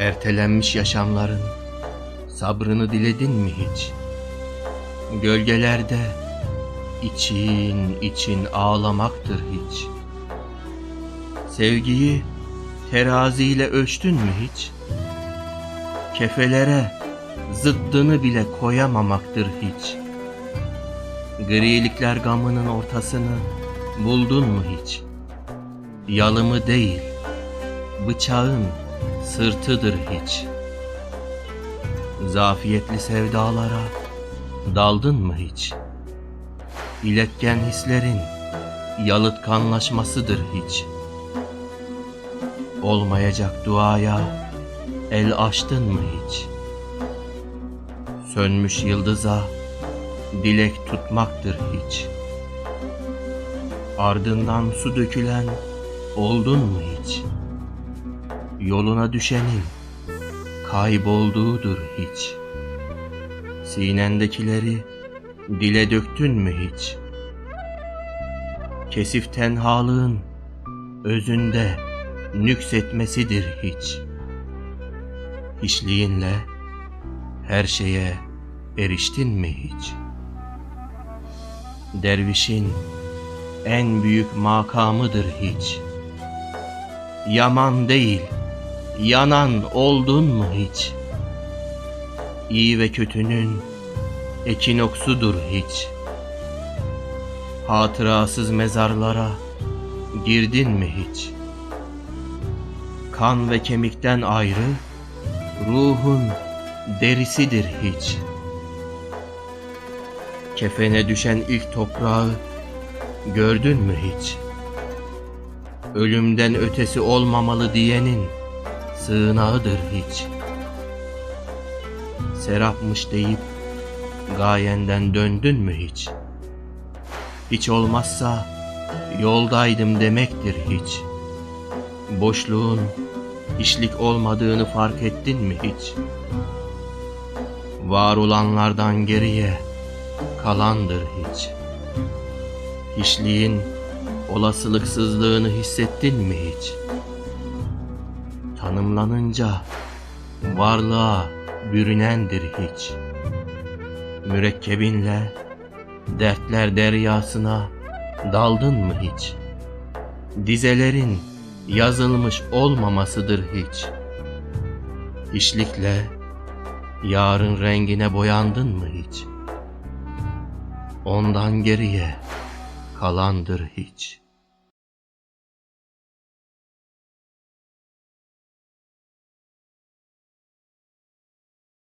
Ertelenmiş yaşamların sabrını diledin mi hiç? Gölgelerde için için ağlamaktır hiç. Sevgiyi teraziyle ölçtün mü hiç? Kefelere zıddını bile koyamamaktır hiç. Grilikler gamının ortasını buldun mu hiç? Yalımı değil, bıçağın sırtıdır hiç. Zafiyetli sevdalara daldın mı hiç? İletken hislerin yalıtkanlaşmasıdır hiç. Olmayacak duaya el açtın mı hiç? Sönmüş yıldıza dilek tutmaktır hiç. Ardından su dökülen oldun mu hiç? Yoluna düşenin kaybolduğudur hiç. Sinendekileri dile döktün mü hiç? Kesif tenhalığın özünde nüksetmesidir hiç. Hiçliğinle her şeye eriştin mi hiç? Dervişin en büyük makamıdır hiç. Yaman değil, yanan oldun mu hiç? İyi ve kötünün ekinoksudur hiç. Hatırasız mezarlara girdin mi hiç? Kan ve kemikten ayrı ruhun derisidir hiç. Kefene düşen ilk toprağı gördün mü hiç? Ölümden ötesi olmamalı diyenin sığınağıdır hiç. Serapmış deyip gayenden döndün mü hiç? Hiç olmazsa yoldaydım demektir hiç. Boşluğun hiçlik olmadığını fark ettin mi hiç? Var olanlardan geriye kalandır hiç. Hiçliğin olasılıksızlığını hissettin mi hiç? Tanımlanınca varlığa bürünendir hiç. Mürekkebinle dertler deryasına daldın mı hiç? Dizelerin yazılmış olmamasıdır hiç. İşlikle yarın rengine boyandın mı hiç? Ondan geriye kalandır hiç.''